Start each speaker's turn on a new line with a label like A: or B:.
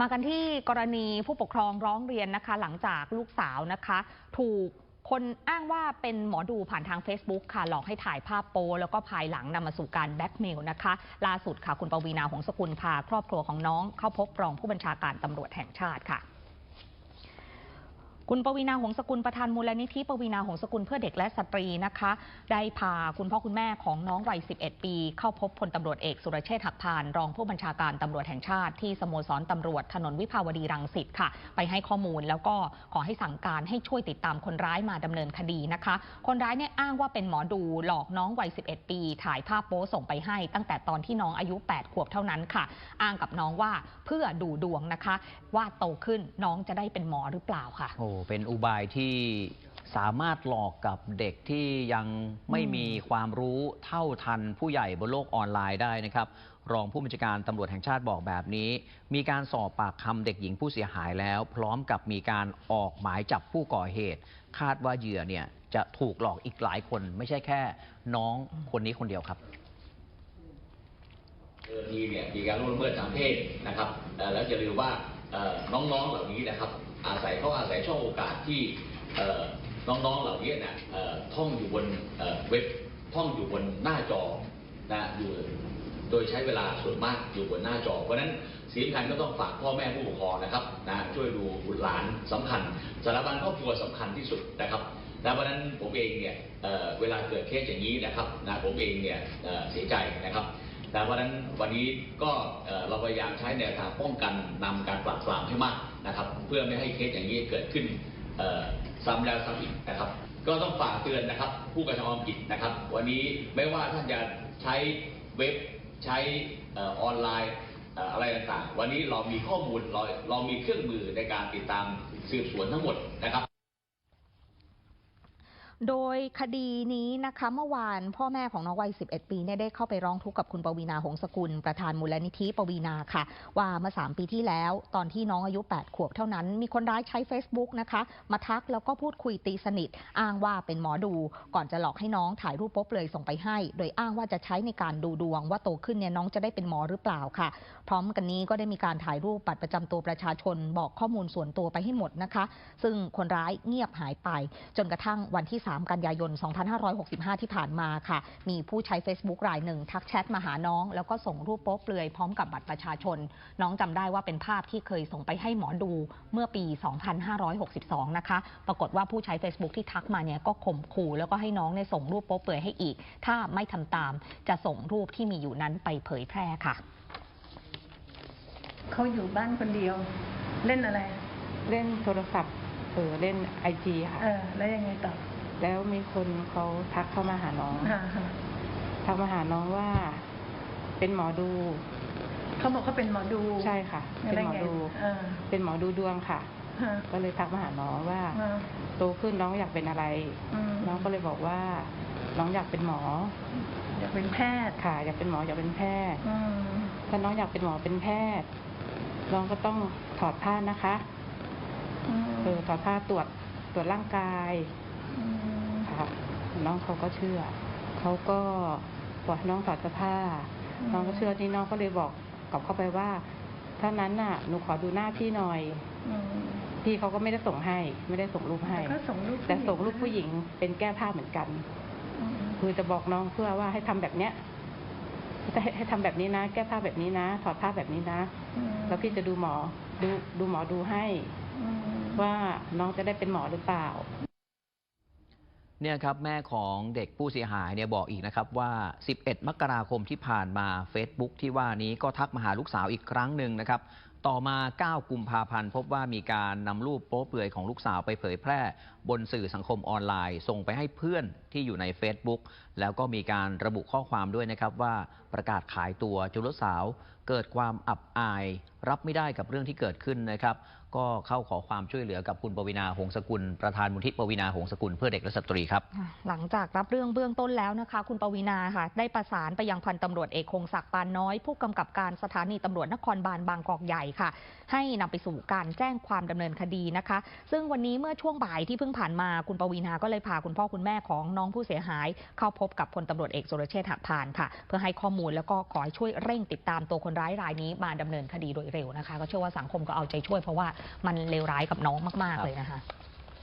A: มากันที่กรณีผู้ปกครองร้องเรียนนะคะ หลังจากลูกสาวนะคะ ถูกคนอ้างว่าเป็นหมอดูผ่านทาง Facebook ค่ะ หลอกให้ถ่ายภาพโป้แล้วก็ภายหลังนำมาสู่การแบล็กเมลนะคะ ล่าสุดค่ะ คุณปวีนาหงสกุลพาครอบครัวของน้องเข้าพบรองผู้บัญชาการตำรวจแห่งชาติค่ะ คุณปวีนาหงสกุลประธานมูลนิธิปวีนาหงสกุลเพื่อเด็กและสตรีนะคะ ได้พาคุณพ่อคุณแม่ของน้องวัย 11 ปี เข้าพบพลตำรวจเอกสุรเชษฐ์หักพาน รองผู้บัญชาการตำรวจแห่งชาติที่สโมสรตำรวจถนนวิภาวดีรังสิตค่ะ ไปให้ข้อมูลแล้วก็ขอให้สั่งการให้ช่วยติดตามคนร้ายมาดำเนินคดีนะคะ คนร้ายเนี่ยอ้างว่าเป็นหมอดูหลอกน้องวัย 11 ปี ถ่ายภาพโป๊ส่งไปให้ ตั้งแต่ตอนที่น้องอายุ 8 ขวบเท่านั้นค่ะ อ้างกับน้องว่าเพื่อดูดวงนะคะ ว่าโตขึ้นน้องจะได้เป็นหมอหรือเปล่าค่ะ
B: โอ้เป็นอุบายที่สามารถหลอกกับเด็กที่ยังไม่
A: มี
B: ความรู้เท่าทันผู้ใหญ่บนโลกออนไลน์ได้นะครับ รองผู้บัญชาการตำรวจแห่งชาติบอกแบบนี้ มีการสอบปากคำเด็กหญิงผู้เสียหายแล้ว พร้อมกับมีการออกหมายจับผู้ก่อเหตุ คาดว่าเหยื่อเนี่ยจะถูกหลอกอีกหลายคน ไม่ใช่แค่น้องคนนี้คนเดียวครับ
C: เดิมทีเนี่ยมีการล่วงละเมิดทางเพศนะครับแล้วจะลืมว่าเอ่อ น้องๆเหล่านี้นะครับอาศัยเขาอาศัยช่องโอกาสที่น้องๆเหล่านี้เนี่ยท่องอยู่บนเว็บท่องอยู่บนหน้าจอนะอยู่โดยใช้เวลาส่วนมากอยู่บนหน้าจอ เพราะฉะนั้นสิ่งสำคัญก็ต้องฝากพ่อแม่ผู้ปกครองนะครับนะช่วยดูบุตรหลานสำคัญสถาบันครอบครัวสำคัญที่สุดนะครับนะเพราะนั้นผมเองเนี่ยเเวลาเกิดเคสอย่างนี้นะครับนะผมเองเนี่ยเเสียใจนะครับ แต่เพราะฉะนั้นวันนี้ก็เราพยายามใช้แนวทางป้องกันนำการปราบปรามให้มากนะครับ เพื่อไม่ให้เคสอย่างนี้เกิดขึ้นซ้ำแล้วซ้ำอีกนะครับ ก็ต้องฝากเตือนนะครับ ผู้กระทำความผิดนะครับ วันนี้ไม่ว่าท่านจะใช้เว็บใช้ออนไลน์เอ่ออะไรต่างๆ วันนี้เรามีข้อมูลเราเรามีเครื่องมือในการติดตามสืบสวนทั้งหมดนะครับ
A: โดยคดีนี้นะคะเมื่อวานพ่อแม่ของน้องวัย 11 ปีเนี่ยได้เข้าไปร้องทุกข์กับคุณปวีนาหงสกุล ประธานมูลนิธิปวีนาค่ะ ว่าเมื่อ 3 ปีที่แล้วตอนที่น้องอายุ 8 ขวบเท่านั้น มีคนร้ายใช้ Facebook นะคะมาทักแล้วก็พูดคุยตีสนิท อ้างว่าเป็นหมอดู ก่อนจะหลอกให้น้องถ่ายรูปโป๊เลยส่งไปให้ โดยอ้างว่าจะใช้ในการดูดวง ว่าโตขึ้นเนี่ยน้องจะได้เป็นหมอหรือเปล่าค่ะ พร้อมกันนี้ก็ได้มีการถ่ายรูปบัตรประจำตัวประชาชน บอกข้อมูลส่วนตัวไปให้หมดนะคะ ซึ่งคนร้ายเงียบหายไป จนกระทั่งวันที่3 กันยายน 2565 ที่ผ่านมาค่ะ มีผู้ใช้ Facebook รายหนึ่ง ทักแชทมาหาน้อง แล้วก็ส่งรูปโป๊เปลือยพร้อมกับบัตรประชาชน น้องจำได้ว่าเป็นภาพที่เคยส่งไปให้หมอดูเมื่อปี 2562 นะคะ ปรากฏว่าผู้ใช้ Facebook ที่ทักมาเนี่ยก็ข่มขู่แล้วก็ให้น้องเนี่ยส่งรูปโป๊เปลือยให้อีก ถ้าไม่ทำตามจะส่งรูปที่มีอยู่นั้นไปเผยแพร่ค่ะ
D: เขาอยู่บ้านคนเดียว เล่นอะไร
E: เล่นโทรศัพท์เออเล่นไอจีค่ะ
D: เออ แล้วยังไงต่อ
E: แล้วมีคนเขาทักเข้ามาหาน้อง
D: ฮะฮะ
E: ทักมาหาน้องว่า เป็นหมอดู
D: เขาบอกเขาเป็นหมอดู
E: ใช่ค่ะ เป็น
D: แล้ว
E: หมอ
D: ไง
E: ดู
D: เออ
E: เป็นหมอดูดวงค่ะ
D: ฮะ
E: ก็เลยทักมาหาน้องว่า
D: ฮะ
E: โตขึ้นน้องอยากเป็นอะไร
D: อืม
E: น้องก็เลยบอกว่า น้องอยากเป็นหมอ
D: อยากเป็นแพทย์
E: ค่ะ อยากเป็นหมออยากเป็นแพทย์
D: อืม
E: ถ้าน้องอยากเป็นหมอเป็นแพทย์ น้องก็ต้องถอดผ้านะคะ
D: อืม
E: เออถอดผ้าตรวจตรวจร่างกาย
D: ม
E: ค่ะน้องเขาก็เชื่อ เขาก็บอกให้น้องถอดเสื้อผ้า น้องก็เชื่อที่น้องก็เลยบอกกลับเข้าไปว่าถ้านั้นน่ะหนูขอดูหน้าพี่หน่อย
D: อืม
E: พี่เขาก็ไม่ได้ส่งให้ ไม่ได้ส่งรูปให้
D: แต่ก็ส่งรูป
E: แต่ส่งรูปผู้หญิงเป็นแก้ผ้าเหมือนกัน
D: อืม
E: คือจะบอกน้องเพื่อว่าให้ทำแบบเนี้ยให้ให้ทำแบบนี้นะ แก้ผ้าแบบนี้นะ ถอดผ้าแบบนี้นะ
D: อืม
E: แล้วพี่จะดูหมอดูดูหมอดูให้
D: อืม
E: ว่าน้องจะได้เป็นหมอหรือเปล่า
B: เนี่ยครับแม่ของเด็กผู้เสียหายเนี่ยบอกอีกนะครับว่า 11 มกราคมที่ผ่านมา Facebook ที่ว่านี้ก็ทักมาหาลูกสาวอีกครั้งหนึ่งนะครับ ต่อมา 9 กุมภาพันธ์ พบว่ามีการนำรูปโป๊เปลือยของลูกสาวไปเผยแพร่ บนสื่อสังคมออนไลน์ ส่งไปให้เพื่อนที่อยู่ใน Facebook แล้วก็มีการระบุข้อความด้วยนะครับว่าประกาศขายตัวจนลูกสาวเกิดความอับอาย รับไม่ได้กับเรื่องที่เกิดขึ้นนะครับ ก็เข้าขอความช่วยเหลือกับคุณปวีนาหงสกุล ประธานมูลที่ปวีนาหงสกุลเพื่อเด็กและสตรีครับ
A: หลังจากรับเรื่องเบื้องต้นแล้วนะคะ คุณปวีนาค่ะ ได้ประสานไปยังพันตำรวจเอกคงศักดิ์ปานน้อย ผู้กำกับการสถานีตำรวจนครบาลบางกอกใหญ่ค่ะ ให้นำไปสู่การแจ้งความดำเนินคดีนะคะ ซึ่งวันนี้เมื่อช่วงบ่ายที่เพิ่งผ่านมาคุณปวีนาก็เลยพาคุณพ่อคุณแม่ของน้องผู้เสียหาย เข้าพบกับพลตำรวจเอกสุรเชษฐ์หักพานค่ะ เพื่อให้ข้อมูลแล้วก็ขอให้ช่วยเร่งติดตามตัวคนร้ายรายนี้มาดำเนินคดีโดยเร็วนะคะ ก็เชื่อว่าสังคมก็เอาใจช่วยเพราะว่ามันเลวร้ายกับน้องมาก ๆ เลยนะคะ